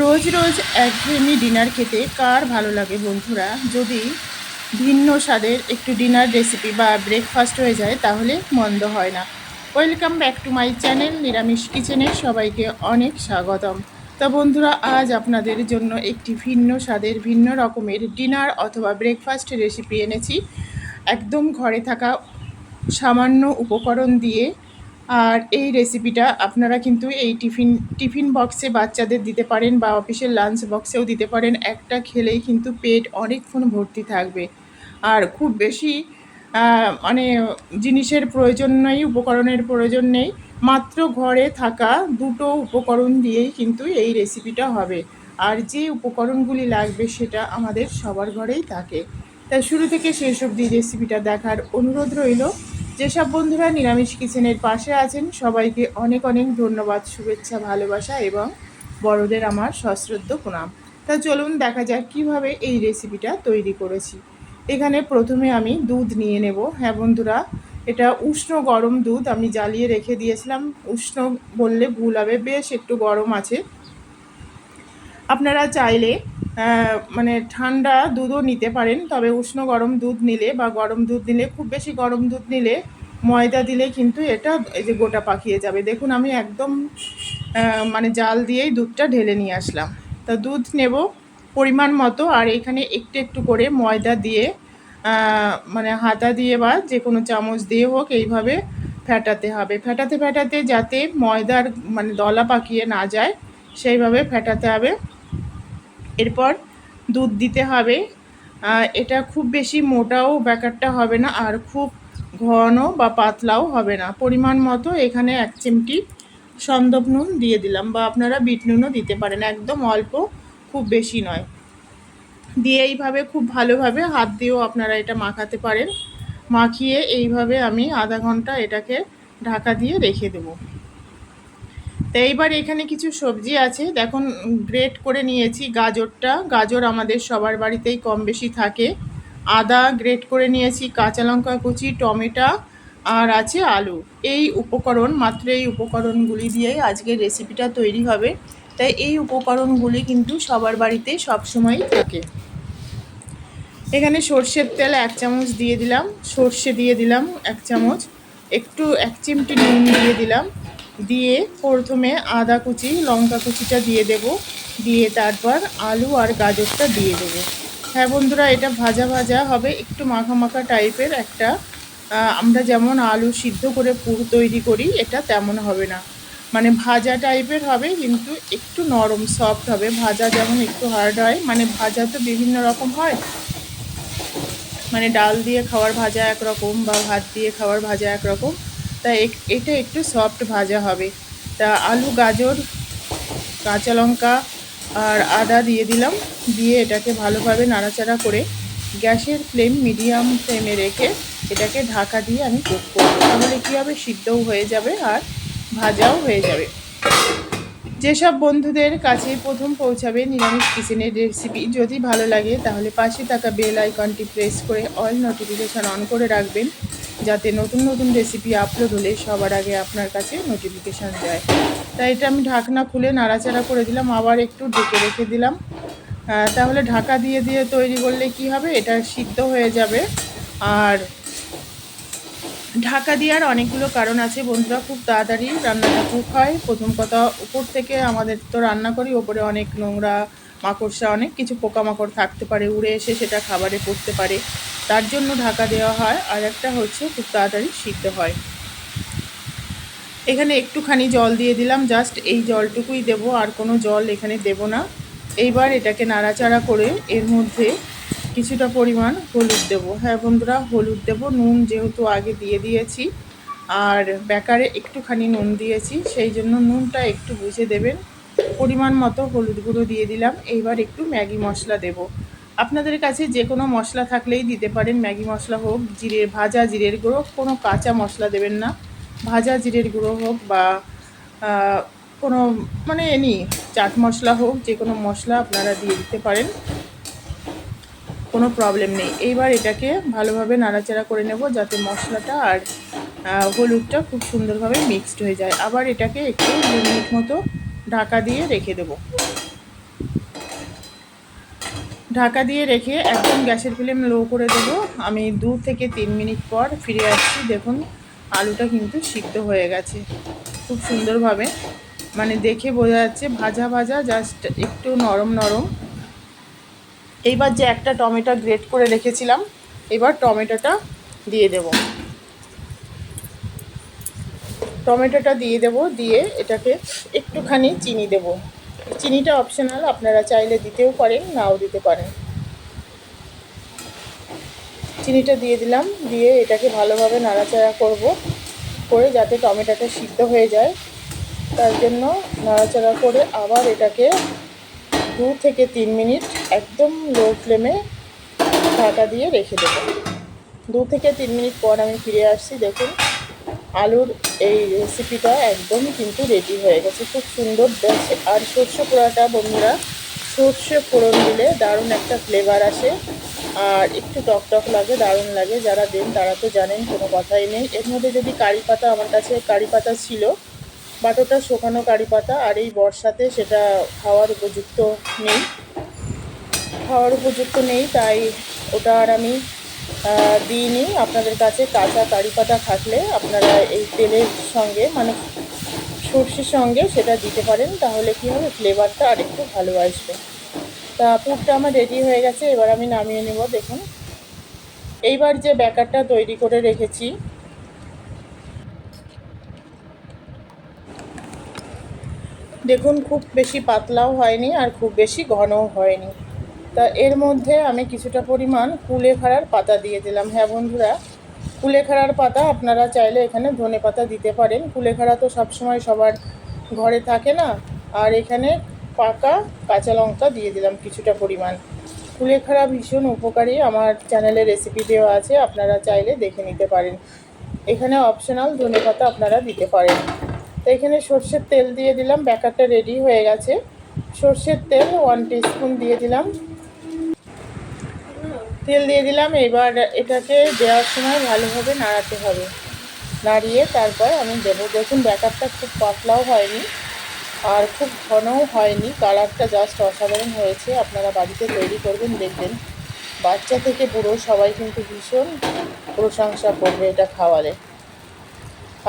রোজ রোজ একঘেয়েমি ডিনার খেতে কার ভালো লাগে বন্ধুরা? যদি ভিন্ন স্বাদের একটু ডিনার রেসিপি বা ব্রেকফাস্ট হয়ে যায়, তাহলে মন্দ হয় না। Welcome back to my channel নিরামিষ কিচেনে সবাইকে অনেক স্বাগতম। তা বন্ধুরা, আজ আপনাদের জন্য একটি ভিন্ন স্বাদের, ভিন্ন রকমের ডিনার অথবা ব্রেকফাস্ট রেসিপি এনেছি। একদম ঘরে থাকা সামান্য উপকরণ দিয়ে আর এই রেসিপিটা আপনারা কিন্তু এই টিফিন টিফিন বক্সে বাচ্চাদের দিতে পারেন বা অফিসের লাঞ্চ বক্সেও দিতে পারেন। একটা খেলেই কিন্তু পেট অনেকক্ষণ ভর্তি থাকবে। আর খুব বেশি মানে জিনিসের প্রয়োজন নেই, উপকরণের প্রয়োজন নেই। মাত্র ঘরে থাকা দুটো উপকরণ দিয়েই কিন্তু এই রেসিপিটা হবে। আর যে উপকরণগুলি লাগবে সেটা আমাদের সবার ঘরেই থাকে। তাই শুরু থেকে শেষ অবধি রেসিপিটা দেখার অনুরোধ রইল। যেসব বন্ধুরা নিরামিষ কিচেনের পাশে আছেন, সবাইকে অনেক অনেক ধন্যবাদ, শুভেচ্ছা, ভালোবাসা এবং বড়দের আমার সশ্রদ্ধ প্রণাম। তা চলুন দেখা যাক কীভাবে এই রেসিপিটা তৈরি করেছি। এখানে প্রথমে আমি দুধ নিয়ে নেব। হ্যাঁ বন্ধুরা, এটা উষ্ণ গরম দুধ, আমি জ্বালিয়ে রেখে দিয়েছিলাম। উষ্ণ বললে ভুল হবে, বেশ একটু গরম আছে। আপনারা চাইলে মানে ঠান্ডা দুধও নিতে পারেন, তবে উষ্ণ গরম দুধ নিলে বা গরম দুধ নিলে, খুব বেশি গরম দুধ নিলে ময়দা দিলে কিন্তু এটা এই যে গোটা পাকিয়ে যাবে। দেখুন, আমি একদম মানে জাল দিয়েই দুধটা ঢেলে নিয়ে আসলাম। তা দুধ নেব পরিমাণ মতো, আর এখানে একটু একটু করে ময়দা দিয়ে মানে হাতা দিয়ে বা যে কোনো চামচ দিয়ে হোক, এইভাবে ফেটাতে হবে। ফেটাতে ফেটাতে যাতে ময়দার মানে দলা পাকিয়ে না যায়, সেইভাবে ফেটাতে হবে। এরপর দুধ দিতে হবে। এটা খুব বেশি মোটাও ব্যাকারটা হবে না, আর খুব ঘন বা পাতলাও হবে না। পরিমাণ মতো এখানে এক চিমটি সন্দব নুন দিয়ে দিলাম, বা আপনারা বিট নুনও দিতে পারেন, একদম অল্প, খুব বেশি নয়। দিয়ে এইভাবে খুব ভালোভাবে হাত দিয়েও আপনারা এটা মাখাতে পারেন। মাখিয়ে এইভাবে আমি আধা ঘণ্টা এটাকে ঢাকা দিয়ে রেখে দেবো। তো এইবার এখানে কিছু সবজি আছে। দেখুন গ্রেট করে নিয়েছি গাজরটা। গাজর আমাদের সবার বাড়িতেই কম বেশি থাকে। আদা গ্রেট করে নিয়েছি, কাঁচা লঙ্কা কুচি, টমেটো আর আছে আলু। এই উপকরণ, মাত্র এই উপকরণগুলি দিয়েই আজকের রেসিপিটা তৈরি হবে। তাই এই উপকরণগুলি কিন্তু সবার বাড়িতেই সবসময়ই থাকে। এখানে সর্ষের তেল এক চামচ দিয়ে দিলাম। সর্ষে দিয়ে দিলাম এক চামচ। একটু এক চিমটি নুন দিয়ে দিলাম। দিয়ে প্রথমে আদা কুচি, লঙ্কা কুচিটা দিয়ে দেব। দিয়ে তারপর আলু আর গাজরটা দিয়ে দেবো। হ্যাঁ বন্ধুরা, এটা ভাজা ভাজা হবে, একটু মাখা মাখা টাইপের একটা। আমরা যেমন আলু সিদ্ধ করে পুর তৈরি করি, এটা তেমন হবে না। মানে ভাজা টাইপের হবে, কিন্তু একটু নরম সফট হবে। ভাজা যেমন একটু হার্ড হয় মানে ভাজা তো বিভিন্ন রকম হয়। মানে ডাল দিয়ে খাওয়ার ভাজা একরকম বা ভাত দিয়ে খাওয়ার ভাজা একরকম। তা এটা একটু সফট ভাজা হবে। তা আলু, গাজর, কাঁচা লঙ্কা আর আদা দিয়ে দিলাম। দিয়ে এটাকে ভালোভাবে নাড়াচাড়া করে গ্যাসের ফ্লেম মিডিয়াম ফ্লেমে রেখে এটাকে ঢাকা দিয়ে আমি কুক করব। তাহলে কী হবে? সিদ্ধও হয়ে যাবে আর ভাজাও হয়ে যাবে। যেসব বন্ধুদের কাছে প্রথম পৌঁছাবে নিরামিষ কিচেনের রেসিপি যদি ভালো লাগে, তাহলে পাশে থাকা বেল আইকনটি প্রেস করে অল নোটিফিকেশান অন করে রাখবেন। যাতে নতুন নতুন রেসিপি আপলোড হলে সবার আগে আপনার কাছে নোটিফিকেশান যায়। তাই এটা আমি ঢাকনা খুলে নাড়াচাড়া করে দিলাম, আবার একটু ঢেকে রেখে দিলাম। তাহলে ঢাকা দিয়ে দিয়ে তৈরি করলে কি হবে? এটা সিদ্ধ হয়ে যাবে। আর ঢাকা দেওয়ার অনেকগুলো কারণ আছে বন্ধুরা, খুব তাড়াতাড়ি রান্নাটা খুব হয়। প্রথম কথা, উপর থেকে আমাদের তো রান্না করি, ওপরে অনেক নোংরা, মাকড়সা, অনেক কিছু পোকামাকড় থাকতে পারে, উড়ে এসে সেটা খাবারে পড়তে পারে। তার জন্য ঢাকা দেওয়া হয় আর একটা হচ্ছে খুব তাড়াতাড়ি সিদ্ধ হয়। এখানে একটুখানি জল দিয়ে দিলাম জাস্ট এই জলটুকুই দেব, আর কোনো জল এখানে দেব না। এইবার এটাকে নাড়াচাড়া করে এর মধ্যে কিছুটা পরিমাণ হলুদ দেব। হ্যাঁ বন্ধুরা, হলুদ দেব, নুন যেহেতু আগে দিয়ে দিয়েছি, আর ব্যাকারে একটুখানি নুন দিয়েছি, সেই জন্য নুনটা একটু বুঝে দেবেন। পরিমাণ মতো হলুদ গুঁড়ো দিয়ে দিলাম, এইবার একটু ম্যাগি মশলা দেব। আপনাদের কাছে যে কোনো মশলা থাকলেই দিতে পারেন। ম্যাগি মশলা হোক জিরে ভাজা, জিরের গুঁড়ো, কোনো কাঁচা মশলা দেবেন না। ভাজা, জিরের গুঁড়ো হোক বা কোনো মানে এনি চাট মশলা হোক, যে কোনো মশলা আপনারা দিয়ে দিতে পারেন। কোনো প্রবলেম নেই। এইবার এটাকে ভালোভাবে নাড়াচাড়া করে নেব যাতে মশলাটা আর হলুদটা খুব সুন্দরভাবে মিক্সড হয়ে যায়। আবার এটাকে একটু মিনিট মতো ঢাকা দিয়ে রেখে দেবো। ঢাকা দিয়ে রেখে একদম গ্যাসের ফ্লেম লো করে দেবো। আমি দু থেকে তিন মিনিট পর ফিরে আসছি। দেখুন, আলুটা কিন্তু সিদ্ধ হয়ে গেছে খুব সুন্দরভাবে। মানে দেখে বোঝা যাচ্ছে ভাজা ভাজা, জাস্ট একটু নরম নরম। এইবার যে একটা টমেটো গ্রেট করে রেখেছিলাম, এবার টমেটোটা দিয়ে দেব। টমেটোটা দিয়ে দেব, দিয়ে এটাকে একটুখানি চিনি দেব। চিনিটা অপশনাল আপনারা চাইলে দিতেও পারেন, নাও দিতে পারেন। চিনিটা দিয়ে দিলাম, দিয়ে এটাকে ভালোভাবে নাড়াচাড়া করব, করে যাতে টমেটোটা সিদ্ধ হয়ে যায়। তার জন্য নাড়াচাড়া করে আবার এটাকে দু থেকে তিন মিনিট একদম লো ফ্লেমে ঢাকা দিয়ে রেখে দেবো। দু থেকে তিন মিনিট পর আমি ফিরে আসছি, দেখুন। আলুর এই রেসিপিটা একদম কিন্তু রেডি হয়ে গেছে। খুব সুন্দর দেখছে আর সর্ষে পোড়াটা বন্ধুরা, সর্ষে ফোড়ন দিলে দারুণ একটা ফ্লেভার আসে। আর একটু টক টক লাগে, দারুণ লাগে। যারা দেন তারা তো জানেন, কোনো কথাই নেই। এর মধ্যে যদি কারি পাতা আমার কাছে কারি পাতা ছিল বাটোটা শুকানো কারি পাতা আর এই বর্ষাতে সেটা খাওয়ার উপযুক্ত নেই। খাওয়ার উপযুক্ত নেই, তাই ওটা আর আমি দিইনি। আপনাদের কাছে কাঁচা কারি পাতা থাকলে আপনারা এই তেলের সঙ্গে মানে সর্ষের সঙ্গে সেটা দিতে পারেন, তাহলে কী হবে? ফ্লেভারটা আরেকটু ভালো আসবে। তা পুরটা আমার রেডি হয়ে গেছে, এবার আমি নামিয়ে নেব, দেখুন। এইবার যে ব্যাকারটা তৈরি করে রেখেছি, দেখুন, খুব বেশি পাতলাও হয়নি আর খুব বেশি ঘনও হয়নি। তা এর মধ্যে আমি কিছুটা পরিমাণ কুলেখাড়ার পাতা দিয়ে দিলাম। হ্যাঁ বন্ধুরা কুলেখাড়ার পাতা আপনারা চাইলে এখানে ধনে পাতা দিতে পারেন। কুলেখাড়া তো সবসময় সবার ঘরে থাকে না। আর এখানে পাকা কাঁচা লঙ্কা দিয়ে দিলাম কিছুটা পরিমাণ। কুলেখাড়া ভীষণ উপকারী, আমার চ্যানেলে রেসিপি দেওয়া আছে, আপনারা চাইলে দেখে নিতে পারেন। এখানে অপশনাল ধনে পাতা আপনারা দিতে পারেন। তো এখানে সর্ষের তেল দিয়ে দিলাম ব্যাকারটা রেডি হয়ে গেছে। সর্ষের তেল ওয়ান টিস্পুন দিয়ে দিলাম। তেল দিয়ে দিলাম, এবার এটাকে দেওয়ার সময় ভালোভাবে নাড়াতে হবে। নাড়িয়ে তারপর আমি দেবো। দেখুন ব্যাটারটা খুব পাতলাও হয়নি আর খুব ঘনও হয়নি। কালারটা জাস্ট অসাধারণ হয়েছে। আপনারা বাড়িতে তৈরি করবেন, দেখবেন। বাচ্চা থেকে বুড়ো সবাই কিন্তু ভীষণ প্রশংসা করবে এটা খাওয়ালে।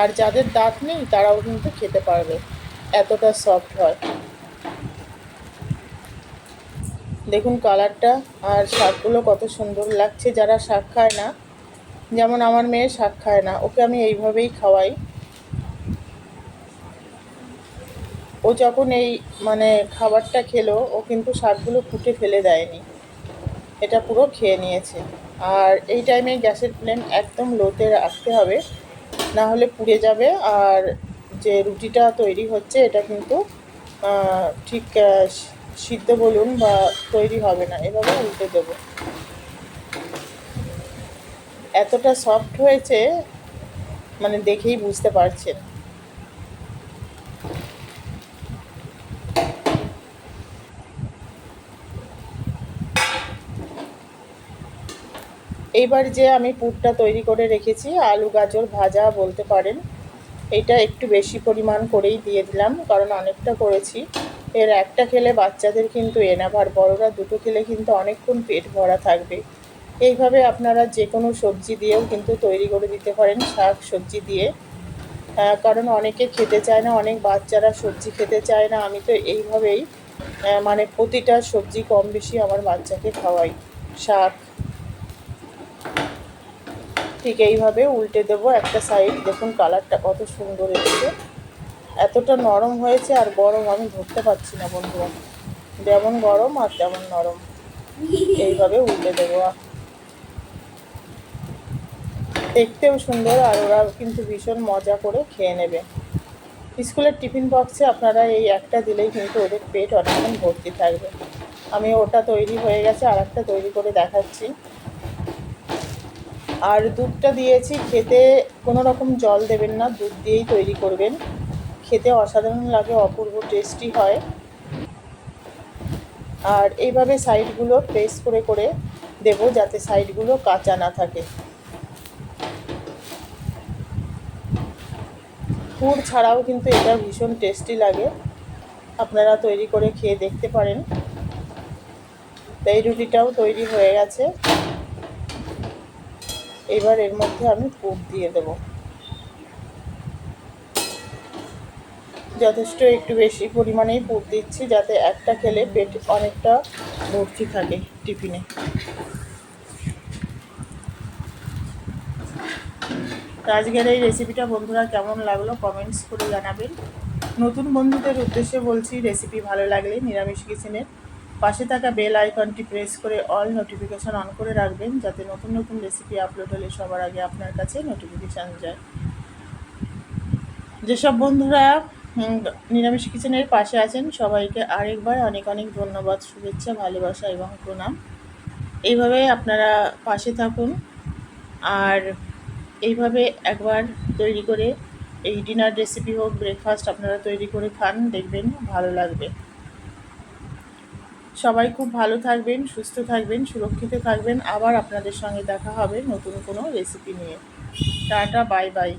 আর যাদের দাঁত নেই, তারাও কিন্তু খেতে পারবে। এতটা সফট হয়। দেখুন কালারটা আর শাকগুলো কত সুন্দর লাগছে, যারা শাক খায় না, যেমন আমার মেয়ে শাক খায় না, ওকে আমি এইভাবেই খাওয়াই। ও যখন এই মানে খাবারটা খেলো, ও কিন্তু শাকগুলো ফুটে ফেলে দেয়নি। এটা পুরো খেয়ে নিয়েছে। আর এই টাইমে গ্যাসের ফ্লেম একদম লোতে রাখতে হবে, না হলে পুড়ে যাবে। আর যে রুটিটা তৈরি হচ্ছে, এটা কিন্তু ঠিক সিদ্ধ বলুন বা তৈরি হবে না, এভাবে উল্টে দেবো। এতটা সফট হয়েছে মানে দেখেই বুঝতে পারছেন। এইবার যে আমি পুরটা তৈরি করে রেখেছি, আলু, গাজর ভাজা বলতে পারেন, এটা একটু বেশি পরিমাণ করেই দিয়ে দিলাম, কারণ অনেকটা করেছি। এর একটা খেলে বাচ্চাদের কিন্তু এনাভ আর বড়রা দুটো খেলে কিন্তু অনেকক্ষণ পেট ভরা থাকবে। এইভাবে আপনারা যে কোনো সবজি দিয়েও কিন্তু তৈরি করে দিতে পারেন শাক সবজি দিয়ে। কারণ অনেকে খেতে চায় না, অনেক বাচ্চারা সবজি খেতে চায় না। আমি তো এইভাবেই মানে প্রতিটা সবজি কম বেশি আমার বাচ্চাকে খাওয়াই শাক। ঠিক এইভাবে উল্টে দেবো একটা সাইড দেখুন কালারটা কত সুন্দর এসেছে। এতটা নরম হয়েছে আর গরম আমি ধরতে পারছি না, বন্ধুরা। যেমন গরম আর তেমন নরম। এইভাবে উল্টে দেবো। দেখতেও সুন্দর আর ওরা কিন্তু ভীষণ মজা করে খেয়ে নেবে। স্কুলের টিফিন বক্সে আপনারা এই একটা দিলেই কিন্তু ওদের পেট অনেকক্ষণ ভর্তি থাকবে। আমি ওটা তৈরি হয়ে গেছে আর একটা তৈরি করে দেখাচ্ছি। আর দুধটা দিয়েছি, খেতে কোনো রকম জল দেবেন না, দুধ দিয়েই তৈরি করবেন। খেতে অসাধারণ লাগে, অপূর্ব টেস্টি হয়। আর এইভাবে সাইডগুলো প্রেস করে করে দেব যাতে সাইডগুলো কাঁচা না থাকে। পুর ছাড়াও কিন্তু এটা ভীষণ টেস্টি লাগে। আপনারা তৈরি করে খেয়ে দেখতে পারেন। তো এই রুটিটাও তৈরি হয়ে গেছে। এবার এর মধ্যে আমি পুর দিয়ে দেব। যথেষ্ট একটু বেশি পরিমাণেই পুর দিচ্ছি যাতে একটা খেলে পেট অনেকটা ভর্তি থাকে টিফিনে। আজকের এই রেসিপিটা বন্ধুরা কেমন লাগল কমেন্টস করে জানাবেন। নতুন বন্ধুদের উদ্দেশ্যে বলছি রেসিপি ভালো লাগলে নিরামিষ কিচেনের পাশে থাকা বেল আইকনটি প্রেস করে অল নোটিফিকেশান অন করে রাখবেন যাতে নতুন নতুন রেসিপি আপলোড হলে সবার আগে আপনার কাছে নোটিফিকেশান যায়। যেসব বন্ধুরা নিরামিষ কিচেনের পাশে আছেন সবাইকে আরেকবার অনেক অনেক ধন্যবাদ, শুভেচ্ছা, ভালোবাসা এবং প্রণাম। এইভাবে আপনারা পাশে থাকুন আর এইভাবে একবার তৈরি করে এই ডিনার রেসিপি হোক, ব্রেকফাস্ট আপনারা তৈরি করে খান, দেখবেন ভালো লাগবে। সবাই খুব ভালো থাকবেন, সুস্থ থাকবেন, সুরক্ষিত থাকবেন। আবার আপনাদের সঙ্গে দেখা হবে নতুন কোনো রেসিপি নিয়ে। Tata, bye bye.